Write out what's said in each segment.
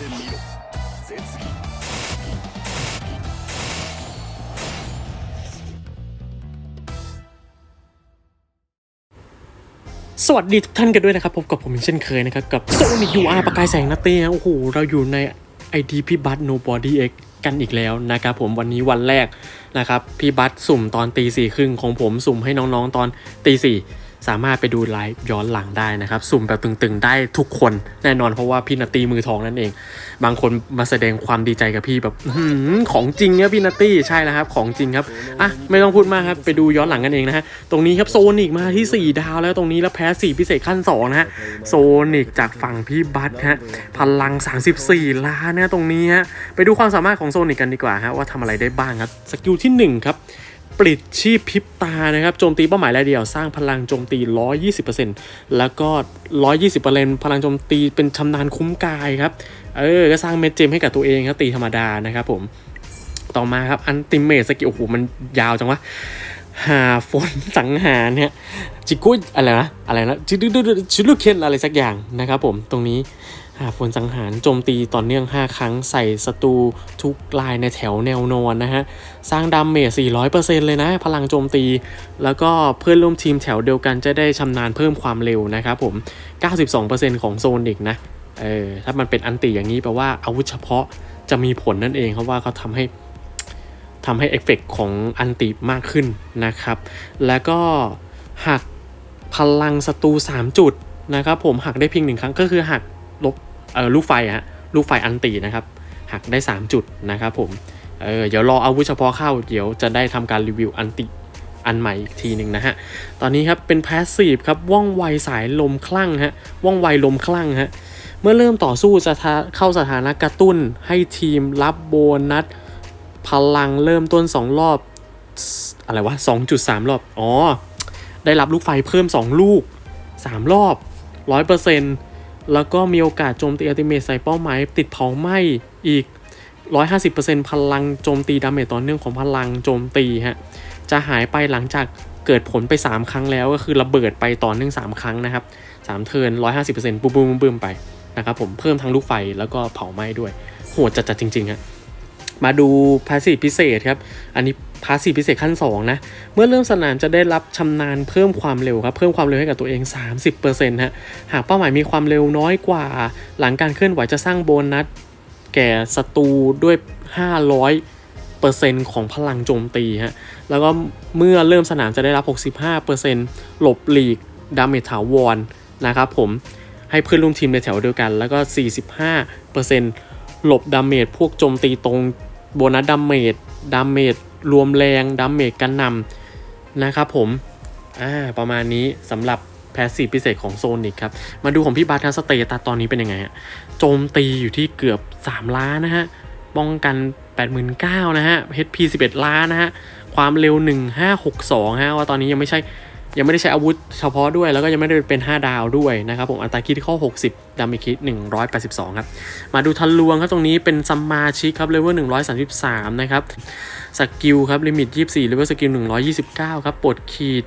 てみろ絶技 สวัสดีทุกท่านกันด้วยนะครับพบกับผมอีกเช่นเคยนะครับ กับโซนิกยูอาร์ประกายแสงนัตเต้โอ้โห เราอยู่ในไอดีพี่บัตโนบอดี้เอ็กกันอีกแล้วนะครับผมวันนี้วันแรกนะครับ พี่บัตสุ่มตอนตีสี่ครึ่งของผมสุ่มให้น้องๆตอนตีสี่ สามารถไปดูไลฟ์ย้อนหลังได้นะครับ สุ่มแบบตึงๆ ได้ทุกคนแน่นอนเพราะว่าพี่นัตตี้มือทองนั่นเอง บางคนมาแสดงความดีใจกับพี่แบบของจริงนี่ยพี่นัตตี้ใช่แล้วครับ ของจริงครับอะไม่ต้องพูดมากครับไปดูย้อนหลังกันเองนะฮะตรงนี้ครับโซนิกมาที่ 4 ดาวแล้วตรงนี้แล้วแพ้ 4 พิเศษขั้น2นะฮะโซนิกจากฝั่งพี่บัตฮะพลัง 34 ล้านนะตรงนี้ฮะไปดูความสามารถของโซนิกกันดีกว่าฮะว่าทำอะไรได้บ้างครับสกิลที่1ครับ ปลิดชีพพิบตานะครับโจมตีเป้าหมายรายเดียวสร้างพลังโจมตี 120%แล้วก็ 120%พลังโจมตีเป็นชำนาญคุ้มกายครับเออก็สร้างเม็ดเจมให้กับตัวเองครับตีธรรมดานะครับผมต่อมาครับอันติเมทสกิลโอ้โหมันยาวจังวะหาฝนสังหารเนี่ยจิกุยอะไรนะอะไรนะจิดุดุดุชิลุเคนอะไรสักอย่างนะครับผมตรงนี้ หาฝนสังหารโจมตีต่อเนื่อง 5 ครั้งใส่ศัตรูทุกลายในแถวแนวนอนนะฮะ สร้างดาเมจ 400%เลยนะ พลังโจมตี แล้วก็เพื่อนร่วมทีมแถวเดียวกันจะได้ชำนาญเพิ่มความเร็วนะครับผม 92%ของโซนิกนะ เออ ถ้ามันเป็นอันติอย่างนี้แปลว่าอาวุธเฉพาะจะมีผลนั่นเองครับว่าเขาทำให้ทำให้เอฟเฟกต์ของอันติมากขึ้นนะครับ แล้วก็หักพลังศัตรู 3 จุดนะครับผมหักได้เพียงหนึ่งครั้งก็คือหักลบ เออลูกไฟฮะลูกไฟอันตินะครับหักได้ 3 จุดนะครับผมเออเดี๋ยวรออาวุธเฉพาะเข้าเดี๋ยวจะได้ทำการรีวิวอันติอันใหม่อีกทีหนึ่งนะฮะ ตอนนี้ครับเป็นแพสซีฟครับว่องไวสายลมคลั่งฮะว่องไวลมคลั่งฮะเมื่อเริ่มต่อสู้จะทะเข้าสถานะกระตุ้นให้ทีมรับโบนัสพลังเริ่มต้น 2 รอบ อะไรวะ 2.3 รอบ อ๋อ ได้รับลูกไฟเพิ่ม 2 ลูก 3 รอบ 100% แล้วก็มีโอกาสโจมตีอัลติเมทใส่เป้าหมาย ติดเผาไหม้อีก 150%พลังโจมตีดาเมจต่อเนื่องของพลังโจมตีฮะ จะหายไปหลังจากเกิดผลไป 3 ครั้งแล้วก็คือระเบิดไปต่อเนื่อง 3 ครั้งนะครับ 3 เทิร์น150%ปุ๊บปุ๊บปุ๊บปุ๊บไปนะครับผมเพิ่มทั้งลูกไฟแล้วก็เผาไหม้ด้วย โหดจัดๆจริงๆฮะ มาดูพาสซีฟพิเศษครับ อันนี้พาสซีฟพิเศษขั้น 2 นะ เมื่อเริ่มสนามจะได้รับชำนาญเพิ่มความเร็วครับ เพิ่มความเร็วให้กับตัวเอง 30%ฮะ หากเป้าหมายมีความเร็วน้อยกว่า หลังการเคลื่อนไหวจะสร้างโบนัส แก่ศัตรูด้วย 500%ของพลังโจมตีฮะ แล้วก็เมื่อเริ่มสนามจะได้รับ 65%หลบหลีกดาเมจถาวรนะครับผม ให้เพื่อนร่วมทีมในแถวเดียวกัน แล้วก็ 45%หลบดาเมจพวกโจมตีตรง โบนัสดาเมจดาเมจรวมแรงดาเมจกันนำนะครับผมอ่าประมาณนี้สำหรับแพสซีฟพิเศษของโซนิกครับ มาดูของพี่บาทัสเตตัสตอนนี้เป็นยังไงฮะโจมตีอยู่ที่เกือบ 3 ล้านนะฮะป้องกัน 89,000นะฮะ HP 11 ล้านนะฮะ ความเร็ว 1562 ฮะ ว่าตอนนี้ยังไม่ใช่ ยังไม่ได้ใช้อาวุธเฉพาะด้วย แล้วก็ยังไม่ได้เป็น 5 ดาวด้วยนะครับผมอัตราคิดข้อ 60 ดามจคิด 182 ครับ มาดูทันลวงครับตรงนี้เป็นสมมาชิกครับเลเวล133 นะครับสกิลครับลิมิต 24เลเวลสกิล 129 ครับปลดขีด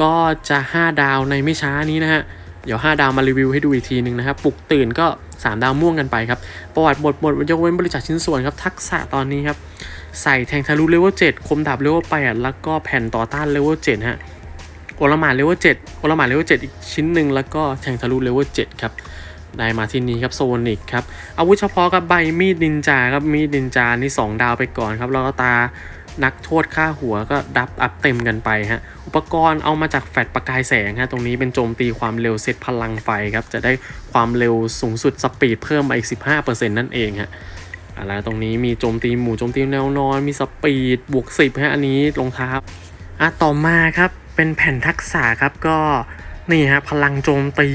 ก็จะ 5 ดาวในไม่ช้านี้นะฮะเดี๋ยว 5 ดาวมารีวิวให้ดูอีกทีหนึ่งนะครับปลุกตื่นก็ 3 ดาวม่วงกันไปครับ ประวัติหมดหมดยกเว้นบริจาคชิ้นส่วนครับ ทักษะตอนนี้ครับ ใส่แทงทะลุเลเวล7คมดาบเลเวล8แล้วก็แผ่นต่อต้านเลเวล7ฮะ โอลมาเลเวล7โอลมาเลเวล7อีกชิ้นหนึ่งแล้วก็แทงทะลุเลเวล7ครับได้มาที่นี้ครับโซนิกครับอาวุธเฉพาะครับใบมีดนินจาครับมีดนินจานี่2ดาวไปก่อนครับแล้วก็ตานักโทษฆ่าหัวก็ดับอัพเต็มกันไปฮะอุปกรณ์เอามาจากแฟลชประกายแสงฮะตรงนี้เป็นโจมตีความเร็วเซตพลังไฟครับจะได้ความเร็วสูงสุดสปีดเพิ่มมาอีก 15%นั่นเองฮะอะไรตรงนี้มีโจมตีหมู่โจมตีแนวนอนมีสปีดบวก10ฮะอันนี้รองเท้าอะต่อมาครับ เป็นแผ่นทักษะครับก็นี่ฮะพลังโจมตี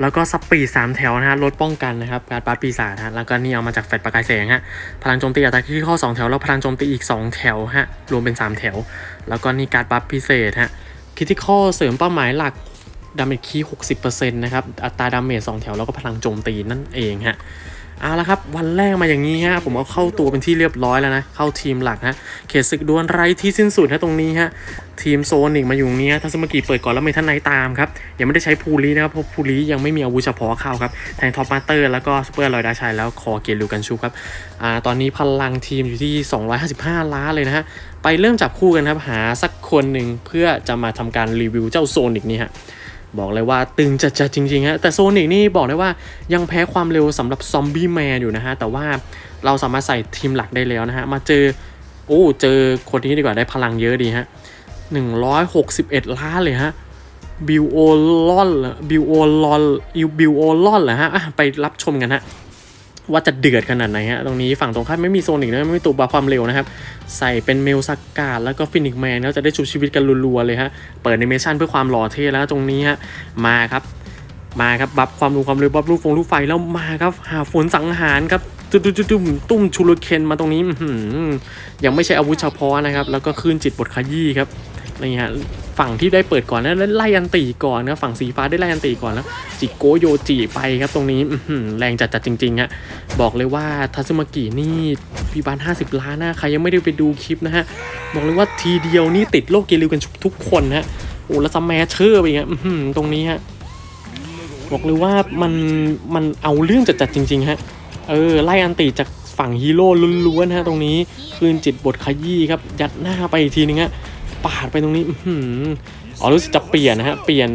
แล้วก็สปีดสามแถวนะฮะลดป้องกันนะครับการปาร์ปีศาจฮะแล้วก็นี่เอามาจากแฟลชประกายแสงฮะพลังโจมตีอัตราที่ข้อ 2 แถว แล้วพลังโจมตีอีก 2 แถวฮะรวมเป็น 3 แถว แล้วก็นี่การปาร์พิเศษฮะคิติคอเสริมเป้าหมายหลักดาเมจคี60%นต์นะครับอัตราดาเมจ2แถวแล้วก็พลังโจมตีนั่นเองฮะ เอาละครับวันแรกมาอย่างนี้ฮะผมเอาเข้าตัวเป็นที่เรียบร้อยแล้วนะเข้าทีมหลักฮะเขตศึกดวลไรที่สิ้นสุดฮะตรงนี้ฮะทีมโซนิกมาอยู่นี้ฮะทัศมกีเปิดก่อนแล้วเมทันไนตามครับยังไม่ได้ใช้พูลีนะครับเพราะพูลียังไม่มีอาวุธเฉพาะเข้าครับแทงท็อปมาเตอร์แล้วก็ซูเปอร์ลอยดาชัยแล้วคอเกียร์ลูกันชูครับอ่าตอนนี้พลังทีมอยู่ที่ 255 ล้านเลยนะฮะไปเริ่มจับคู่กันครับหาสักคนหนึ่งเพื่อจะมาทำการรีวิวเจ้าโซนิกนี่ฮะ บอกเลยว่าตึงจัดจัดๆจริงๆฮะแต่โซนิกนี่บอกได้ว่ายังแพ้ความเร็วสำหรับซอมบี้แมนอยู่นะฮะ แต่ว่าเราสามารถใส่ทีมหลักได้แล้วนะฮะ มาเจอ โอ้เจอคนนี้ดีกว่าได้พลังเยอะดีฮะ 161 ล้านเลยฮะบิวโอลอนบิวโอลอนบิวโอลอนเหรอฮะอะไปรับชมกันฮะ ว่าจะเดือดขนาดไหนฮะ ตรงนี้ฝั่งตรงข้ามไม่มีโซนิกนะไม่มีตัวบาความเร็วนะครับ ใส่เป็นเมลสกาดแล้วก็ฟินิกแมนก็จะได้ชุบชีวิตกันรัวๆเลยฮะ เปิดแอนิเมชั่นเพื่อความหล่อเท่แล้วตรงนี้ฮะ มาครับ มาครับ บัฟความรู้ความเร็วบัฟลูกฟงลูกไฟแล้วมาครับ หาฝนสังหารครับตุ้มตุ้มตุ้มตุ้มชูรุเคนมาตรงนี้ยังไม่ใช่อาวุธเฉพาะนะครับ แล้วก็คลื่นจิตบทขยี้ครับนี่ฮะ ฝั่งที่ได้เปิดก่อนนะไล่อันตีก่อนนะฝั่งสีฟ้าได้ไล่อันตีก่อนแล้ว จิโกโยจิไปครับตรงนี้แรงจัดจัดๆจริงๆฮะบอกเลยว่าทัซึมากินี่พี่บาน 50 ล้านนะใครยังไม่ได้ไปดูคลิปนะฮะบอกเลยว่าทีเดียวนี่ติดโลกเกลิวกันทุกคนฮะโอ้แล้วสแมชเชอร์ไปอีกฮะอื้อหือตรงนี้ฮะบอกเลยว่ามันมันเอาเรื่องจัดๆจริงๆฮะเออไล่อันติจากฝั่งฮีโร่ล้วนๆฮะตรงนี้คืนจิตบทขยี้ครับยัดหน้าไปอีกทีนึงฮะ ปาดไปตรงนี้อื้อหืออ๋อรู้สึกจะเปลี่ยนนะฮะ เปลี่ยน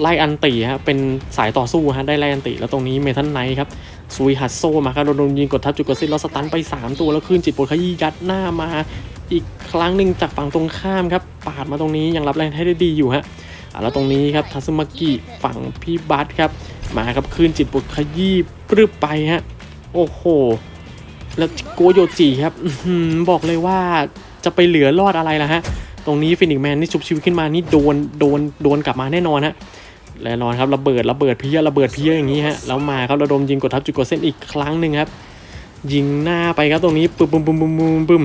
ไล่อันติฮะ เป็นสายต่อสู้ฮะ ได้ไล่อันติแล้วตรงนี้เมทัลไนท์ครับซุยฮัตโซมาครับโดนยิงกดทับจุดกดซิลแล้วสตันไป 3 ตัวแล้วคืนจิตบทขยี้ยัดหน้ามาอีกครั้งหนึ่งจากฝั่งตรงข้ามครับ ปาดมาตรงนี้ยังรับแรงให้ได้ดีอยู่ฮะอะแล้วตรงนี้ครับทัซึมากิฝั่งพี่บัสครับ มาครับคืนจิตบทขยี้ปรึบไปฮะ โอ้โห แล้วโกโยจิครับบอกเลยว่าจะไปเหลือรอดอะไรล่ะฮะ ตรงนี้ฟินิกแมนนี่ชุบชีวิตขึ้นมานี่โดนโดนโดนกลับมาแน่นอนฮะแน่นอนครับระเบิดระเบิดเพี้ยระเบิดเพี้ยอย่างนี้ฮะแล้วมาครับระดมยิงกดทับจุดกดเส้นอีกครั้งหนึ่งครับ ยิงหน้าไปครับตรงนี้ปึ้มปึ้มปึ้มปึ้มปึ้มปึ้ม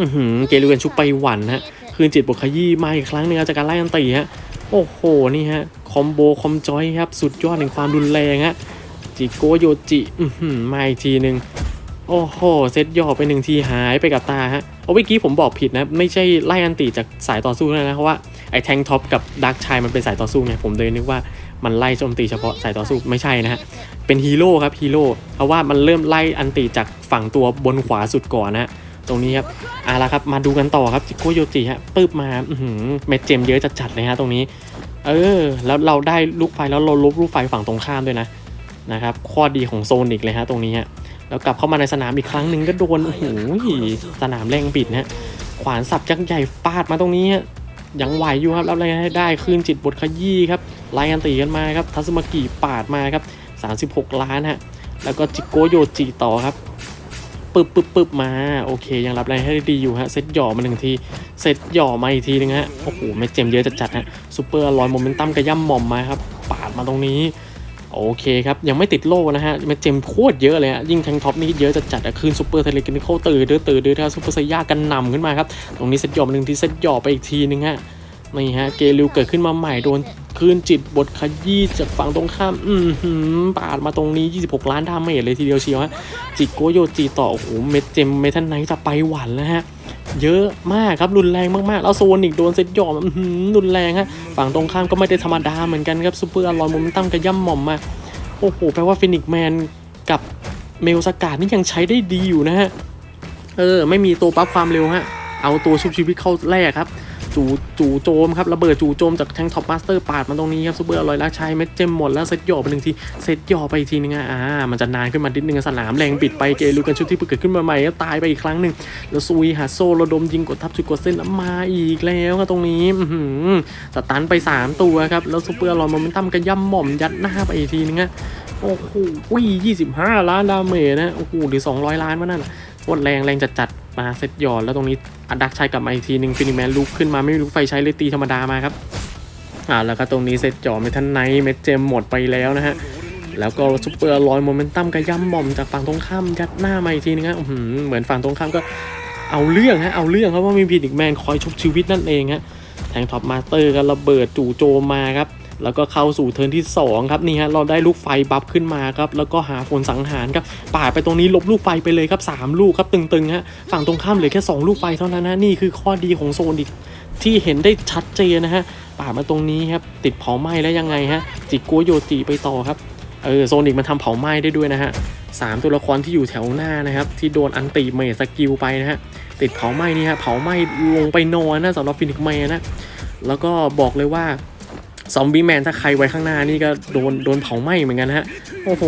อื้อหือเกลูกันชุบไปหวันฮะคืนจิตบทขยี้มาอีกครั้งหนึ่งจากการไล่อันตีฮะโอ้โหนี่ฮะคอมโบคอมจอยครับสุดยอดแห่งความรุนแรงฮะจิโกโยจิอื้อหือมาอีกทีหนึ่งโอ้โหเซตย่อไปหนึ่งทีหายไปกับตาฮะ เอาเมื่อกี้ผมบอกผิดนะ ไม่ใช่ไล่อันติจากสายต่อสู้นะเพราะว่าไอ้แทงท็อปกับดักชายมันเป็นสายต่อสู้ไงผมเลยนึกว่ามันไล่โจมตีเฉพาะสายต่อสู้ไม่ใช่นะฮะเป็นฮีโร่ครับฮีโร่เพราะว่ามันเริ่มไล่อันติจากฝั่งตัวบนขวาสุดก่อนนะฮะตรงนี้ครับเอาละครับมาดูกันต่อครับจิโกโยจิฮะปึ๊บมาอื้อหือเม็ดเจมเยอะจัดๆเลยฮะตรงนี้ เออ แล้วเราได้ลูกไฟแล้วเราลบลูกไฟฝั่งตรงข้ามด้วยนะนะครับข้อดีของโซนิกเลยฮะตรงนี้ฮะ แล้วกลับเข้ามาในสนามอีกครั้งหนึ่งก็โดนโอ้โหสนามแรงบิดนะขวานสับยักษ์ใหญ่ปาดมาตรงนี้ยังไหวอยู่ครับรับอะไรให้ได้คืนจิตบทขยี้ครับไล่กันตีกันมาครับทัศมากิปาดมาครับ 36 ล้านฮะแล้วก็จิโกโยจิต่อครับปึ๊บปึ๊บปึ๊บมาโอเค ยังรับแรงให้ได้ดีอยู่ฮะเซตหย่อมาหนึ่งทีเซตหย่อมาอีกทีนึงฮะโอ้โหไม่เจมเยอะจัดๆฮะซูเปอร์ลอยโมเมนตัมกระย่ำหม่อมมาครับปาดมาตรงนี้ โอเคครับ ยังไม่ติดโล่นะฮะมันเจมโคตรเยอะเลยฮะยิ่งแทงท็อปนี่เยอะจัดอะคืนซูเปอร์เทเลกินิคตื่นเด้อตื่นเด้อถ้าซูเปอร์ไซย่ากันนำขึ้นมาครับตรงนี้เซตหยอมาหนึ่งที่เซตหย่อไปอีกทีนึงฮะนี่ฮะเกลิวเกิดขึ้นมาใหม่โดนคืนจิตบทขยี้จากฝั่งตรงข้าม อือหือปาดมาตรงนี้ 26 ล้านดาเมจเลยทีเดียวเชียวฮะจิโกโยจิต่อโอ้โหเม็ดเจมเมทันไนจะไปหวันแล้วฮะ เยอะมากครับรุนแรงมากๆ แล้วโซนิกโดนเซตหยอมรุนแรงฮะฝั่งตรงข้ามก็ไม่ได้ธรรมดาเหมือนกันครับซูเปอร์อลอยมุมตั้มกระย่ำหม่อมมาโอ้โหแปลว่าฟินิกแมนกับเมลสกาดนี่ยังใช้ได้ดีอยู่นะฮะเออ ไม่มีตัวปั๊บความเร็วฮะเอาตัวชุบชีวิตเข้าแรกครับ จู่จู่โจมครับระเบิดจู่โจมจากแทงท็อปมาสเตอร์ปาดมาตรงนี้ครับซูเปอร์อลอยลักชัยเม็ดเจมหมดแล้วเซตหย่อไปหนึ่งทีเซตหย่อไปอีกทีนึงอะอ่ามันจะนานขึ้นมานิดนึงสนามแรงปิดไปเกลูกันชุดที่เกิดขึ้นมาใหม่ก็ตายไปอีกครั้งหนึ่งแล้วซุยหาโซระดมยิงกดทับจุดกดเส้นแล้วมาอีกแล้วครับตรงนี้อื้อหือสตันไป 3 ตัวครับแล้วซูเปอร์อลอยโมเมนตัมก็ย่ำหม่อมยัดหน้าไปอีกทีนึงอะโอ้โหยี่สิบห้าล้านดาเมจนะโอ้โหหรือ200ล้านวะนั่น โคตรแรงแรงจัดๆมาเซตหยอนแล้วตรงนี้อัดดักชัยกลับมาอีกทีหนึ่งฟินิแมนลุกขึ้นมาไม่มีลูกไฟใช้เลยตีธรรมดามาครับอ่าแล้วก็ตรงนี้เซตจ่อเมทันไนท์เม็ดเจมหมดไปแล้วนะฮะแล้วก็ซุปเปอร์ลอยโมเมนตัมกระย่ำหม่อมจากฝั่งตรงข้ามยัดหน้ามาอีกทีนึงฮะเหมือนฝั่งตรงข้ามก็เอาเรื่องฮะเอาเรื่องครับว่ามีพีดิกแมนคอยชุบชีวิตนั่นเองฮะแทงท็อปมาสเตอร์ก็ระเบิดจู่โจมมาครับ แล้วก็เข้าสู่เทิร์นที่ 2 ครับนี่ฮะเราได้ลูกไฟบัฟขึ้นมาครับแล้วก็หาผลสังหารครับป่าดไปตรงนี้ลบลูกไฟไปเลยครับ 3 ลูกครับตึงๆฮะฝั่งตรงข้ามเหลือแค่ 2 ลูกไฟเท่านั้นนะนี่คือข้อดีของโซนิกที่เห็นได้ชัดเจนนะฮะป่าดมาตรงนี้ครับติดเผาไหม้แล้วยังไงฮะจิกโกโยติไปต่อครับเออโซนิกมันทำเผาไหม้ได้ด้วยนะฮะสามตัวละครที่อยู่แถวหน้านะครับที่โดนอันติเมสกิลไปนะฮะติดเผาไหม้นี่ฮะเผาไหม้ลงไปนอนนะสำหรับฟินิกแมนะแล้วก็บอกเลยว่า ซอมบี้แมนถ้าใครไว้ข้างหน้านี่ก็โดนโดนเผาไหม้เหมือนกันฮะ โอ้โห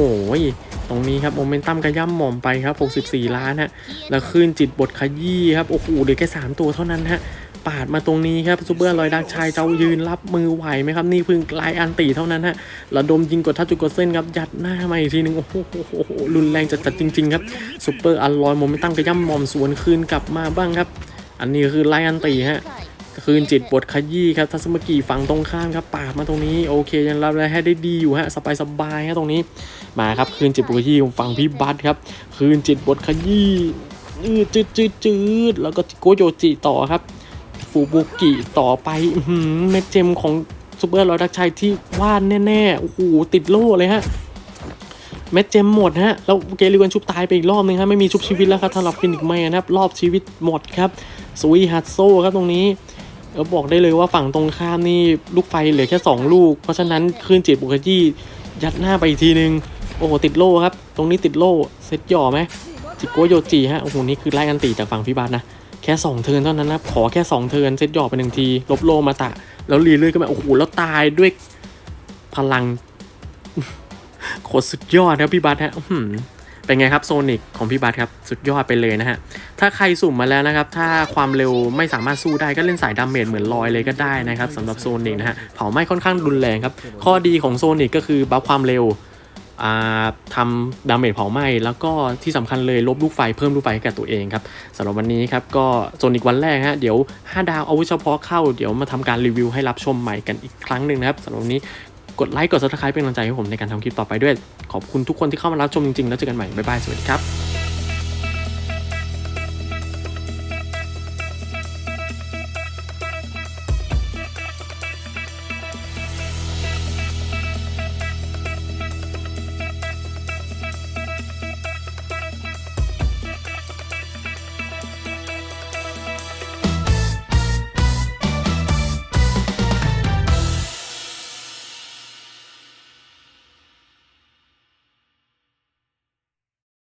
ตรงนี้ครับโมเมนตัมกระย่ำหม่อมไปครับ 64 ล้านฮะ แล้วขึ้นจิตบทขยี้ครับ โอ้โหเหลือแค่ 3 ตัวเท่านั้นฮะ ปาดมาตรงนี้ครับซูเปอร์ลอยดักชายเจ้ายืนรับมือไหวไหมครับ นี่เพิ่งไลอันตีเท่านั้นฮะระดมยิงกดทัชจุดกดเส้นครับ ยัดหน้ามาอีกทีหนึงโอ้โหรุนแรงจัดๆจริง ๆ ครับซูเปอร์อัลลอยโมเมนตัมกระย่ำหม่อมสวนคืนกลับมาบ้างครับ อันนี้คือไลอันตีฮะ คืนจิตบทขยี้ครับทัศมกีฝั่งตรงข้ามครับปาดมาตรงนี้โอเคยังรับได้ให้ได้ดีอยู่ฮะสบายสบายฮะตรงนี้มาครับคืนจิตบทขยี้ฝั่งพี่บัตครับ คืนจิตบทขยี้อืดจืดจืดจืดแล้วก็โกโยจิต่อครับ ฟูบุกิต่อไปอื้อหือเม็ดเจมของซูเปอร์ลอยดักชัยที่วาดแน่ๆโอ้โหติดโล่เลยฮะเม็ดเจมหมดฮะแล้วเกลิวันชุบตายไปอีกรอบนึงฮะไม่มีชุบชีวิตแล้วครับสำหรับฟินิกแมนะครับรอบชีวิตหมดครับซุยฮัตโซครับตรงนี้ เออบอกได้เลยว่าฝั่งตรงข้ามนี่ลูกไฟเหลือแค่ 2 ลูก เพราะฉะนั้นคลื่นจิตบุกจี้ยัดหน้าไปอีกทีนึง โอ้โหติดโล่ครับ ตรงนี้ติดโล่เซตหย่อไหมจิโกโยจิฮะ โอ้โหนี่คือไล่อันตีจากฝั่งพี่บาสนะ แค่ 2 เทินเท่านั้นนะ ขอแค่ 2 เทินเซตหย่อไปหนึ่งที ลบโลมาตะ แล้วรีเลื่อยก็มาโอ้โหแล้วตายด้วยพลังโคตรสุดยอดครับพี่บัตฮะเป็นไงครับโซนิกของพี่บัตครับ สุดยอดไปเลยนะฮะ ถ้าใครสุ่มมาแล้วนะครับ ถ้าความเร็วไม่สามารถสู้ได้ก็เล่นสายดาเมจเหมือนลอยเลยก็ได้นะครับสำหรับโซนิกนะฮะเผาไหม้ค่อนข้างรุนแรงครับ ข้อดีของโซนิกก็คือบัฟความเร็วทำดาเมจเผาไหม้แล้วก็ที่สำคัญเลยลบลูกไฟเพิ่มลูกไฟให้กับตัวเองครับสำหรับวันนี้ครับก็โซนิกวันแรกฮะเดี๋ยว 5 ดาวเอาไว้เฉพาะเข้าเดี๋ยวมาทำการรีวิวให้รับชมใหม่กันอีกครั้งหนึ่งนะครับสำหรับวันนี้กดไลค์กด subscribe เป็นกำลังใจให้ผมในการทำคลิปต่อไปด้วย ขอบคุณทุกคนที่เข้ามารับชมจริงๆ แล้วเจอกันใหม่ บ๊ายบาย สวัสดีครับ